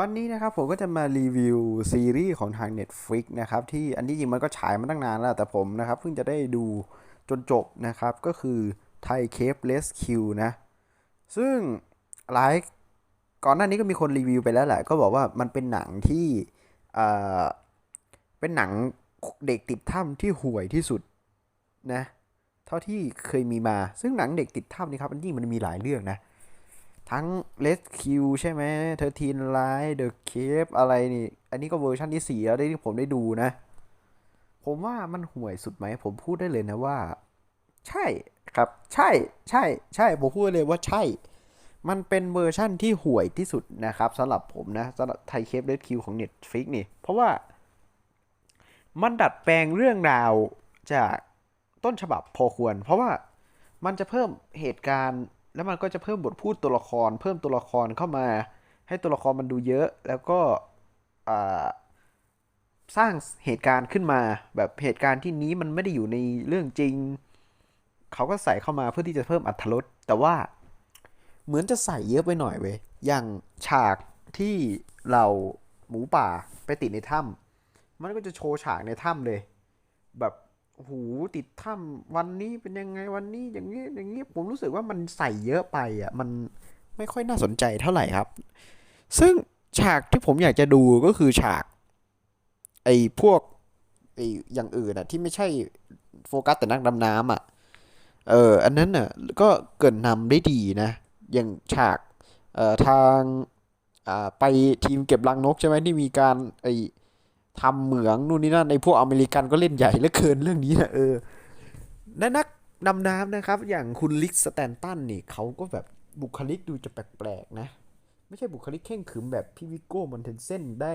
วันนี้นะครับผมก็จะมารีวิวซีรีส์ของทาง Netflix นะครับที่อันที่จริงมันก็ฉายมาตั้งนานแล้ว แต่ผมนะครับเพิ่งจะได้ดูจนจบนะครับ ก็คือไทยเคปเลสคิวนะ ซึ่งหลายก่อนหน้านี้ก็มีคนรีวิวไปแล้วแหละ ก็บอกว่ามันเป็นหนังที่เอ่อเป็นหนังเด็กติดถ้ำที่ห่วยที่สุดนะ เท่าที่เคยมีมาซึ่งหนังเด็กติดถ้ำนี่ครับอันนี้มันมีหลายเรื่องนะ ทั้ง Rescue ใช่ไหมเธอทีนไลท์เดอะเคฟอะไรนี่ อันนี้ก็เวอร์ชันที่สี่แล้วที่ผมได้ดูนะ ผมว่ามันห่วยสุดไหม ผมพูดได้เลยนะว่า ใช่ครับ ใช่ใช่ใช่ผมพูดเลยว่าใช่ มันเป็นเวอร์ชั่นที่ห่วยที่สุดนะครับสำหรับผมนะสำหรับไทยเคปเรสคิวของ Netflix นี่ เพราะว่า มันดัดแปลงเรื่องราวจากต้นฉบับพอควร เพราะว่ามันจะเพิ่มเหตุการณ์ แล้วมันก็จะเพิ่มบทพูดตัวละคร เพิ่มตัวละครเข้ามา ให้ตัวละครมันดูเยอะ แล้วก็สร้างเหตุการณ์ขึ้นมา แบบเหตุการณ์ที่นี้มันไม่ได้อยู่ในเรื่องจริง เขาก็ใส่เข้ามาเพื่อที่จะเพิ่มอรรถรสแต่ว่าเหมือนจะใส่เยอะไปหน่อยเว้ยอย่างฉากที่เราหมูป่าไปติดในถ้ำมันก็จะโชว์ฉากในถ้ำเลย แบบ โอ้โหติดถ้ำวันนี้เป็นยังไงวันนี้อย่างนี้อย่างนี้ผมรู้สึกว่ามันใส่เยอะไปอะมันไม่ค่อยน่าสนใจเท่าไหร่ครับ ซึ่งฉากที่ผมอยากจะดูก็คือฉาก ไอ้พวกไอ้อย่างอื่นอะ ที่ไม่ใช่โฟกัสแต่นักดำน้ำอะเอออันนั้นน่ะก็เกินนำได้ดีนะ อย่างฉากเอ่อทางอ่าไปทีมเก็บรังนกใช่ไหมที่มีการไอ ทำเหมืองนู่นนี่นั่นในพวกอเมริกันก็เล่นใหญ่เหลือเกินเรื่องนี้นะเออและนักดำน้ำนะครับ อย่างคุณลิกสแตนตันนี่เขาก็แบบบุคลิกดูจะแปลกๆนะ ไม่ใช่บุคลิกเข่งขึมแบบพี่วิโก้มอนเทนเซนได้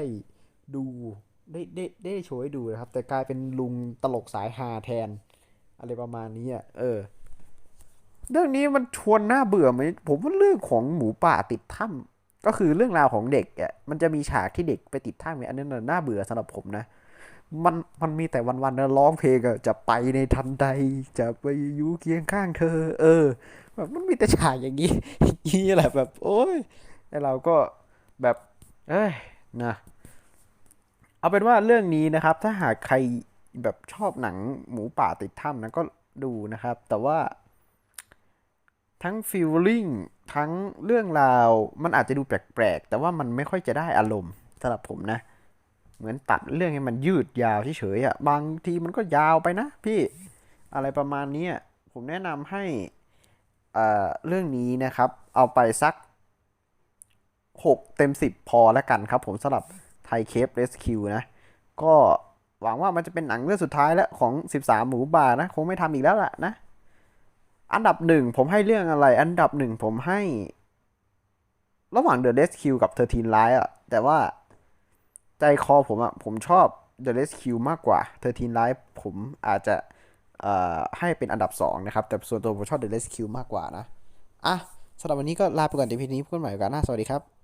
ดูได้ได้ได้โชว์ให้ดูนะครับ แต่กลายเป็นลุงตลกสายฮาแทน อะไรประมาณนี้อะเออ เรื่องนี้มันชวนน่าเบื่อไหมผมว่าเรื่องของหมูป่าติดถ้ำ ก็คือเรื่องราวของเด็กอะมันจะมีฉากที่เด็กไปติดถ้ำเนี่ยอันนั้นน่าเบื่อสำหรับผมนะ มันมันมีแต่วันๆนะร้องเพลงอะจะไปในทันใด จะไปอยู่เคียงข้างเธอ เออแบบมันมีแต่ฉากอย่างนี้อี้แหละแบบ โอ้ยไอเราก็แบบ เอ้ยนะเอาเป็นว่าเรื่องนี้นะครับ ถ้าหากใครแบบชอบหนังหมูป่าติดถ้ำนะก็ดูนะครับ แต่ว่า ทั้งฟีลลิ่งทั้งเรื่องราว มันอาจจะดูแปลกๆ แต่ว่ามันไม่ค่อยจะได้อารมณ์สำหรับผมนะ เหมือนตัดเรื่องให้มันยืดยาวเฉยๆอะบางทีมันก็ยาวไปนะ พี่อะไรประมาณนี้ผมแนะนำให้เอ่อเรื่องนี้นะครับ เอาไปสัก 6 เต็ม 10 พอแล้วกันครับผมสำหรับไทยเคปเรสคิวนะ ก็หวังว่ามันจะเป็นหนังเรื่องสุดท้ายแล้วของ 13 หมูป่านะ คงไม่ทำอีกแล้วล่ะนะ อันดับหนึ่งผมให้เรื่องอะไร อันดับหนึ่งผมให้ ระหว่าง The Rescue กับ 13 Life อะแต่ว่าใจคอผมอะผมชอบ The Rescue มากกว่า 13 Life ผมอาจจะให้เป็นอันดับ2นะครับ แต่ส่วนตัวผมชอบ The Rescue มากกว่านะ อะสำหรับวันนี้ก็ลาไปก่อนในพีนี้พบกันใหม่โอกาสหน้า สวัสดีครับ